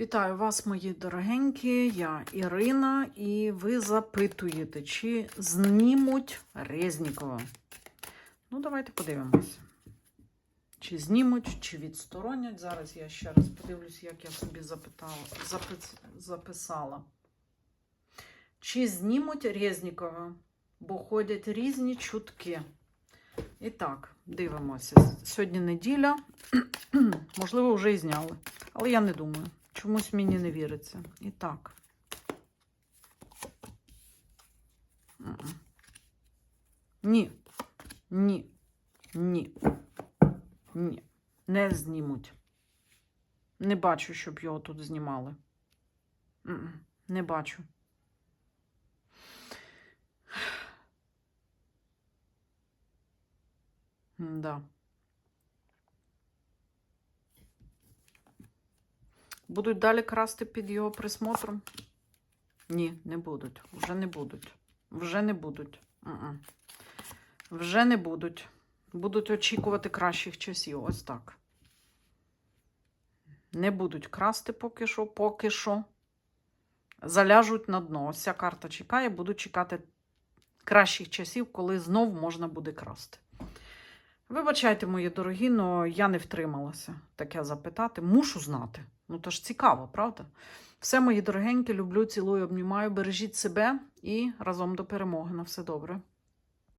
Вітаю вас, мої дорогенькі. Я Ірина, і ви запитуєте, чи знімуть Резнікова. Ну, давайте подивимося. Чи знімуть, чи відсторонять. Зараз я ще раз подивлюсь, як я собі запитала, запис, записала. Чи знімуть Резнікова? Бо ходять різні чутки. І так, дивимося. Сьогодні неділя. Можливо, вже і зняли. Але я не думаю. Чомусь мені не віриться. І так. Ні. Ні. Ні. Ні. Не знімуть. Не бачу, щоб його тут знімали. Не бачу. Да. Будуть далі красти під його присмотром? Ні, не будуть. Вже не будуть. Вже не будуть. М-м. Вже не будуть. Будуть очікувати кращих часів. Ось так. Не будуть красти поки що, поки що. Заляжуть на дно. Ось ця карта чекає, будуть чекати кращих часів, коли знов можна буде красти. Вибачайте, мої дорогі, але я не втрималася таке запитати. Мушу знати. Ну, то ж цікаво, правда? Все, мої дорогенькі, люблю, цілую, обнімаю. Бережіть себе і разом до перемоги. На все добре.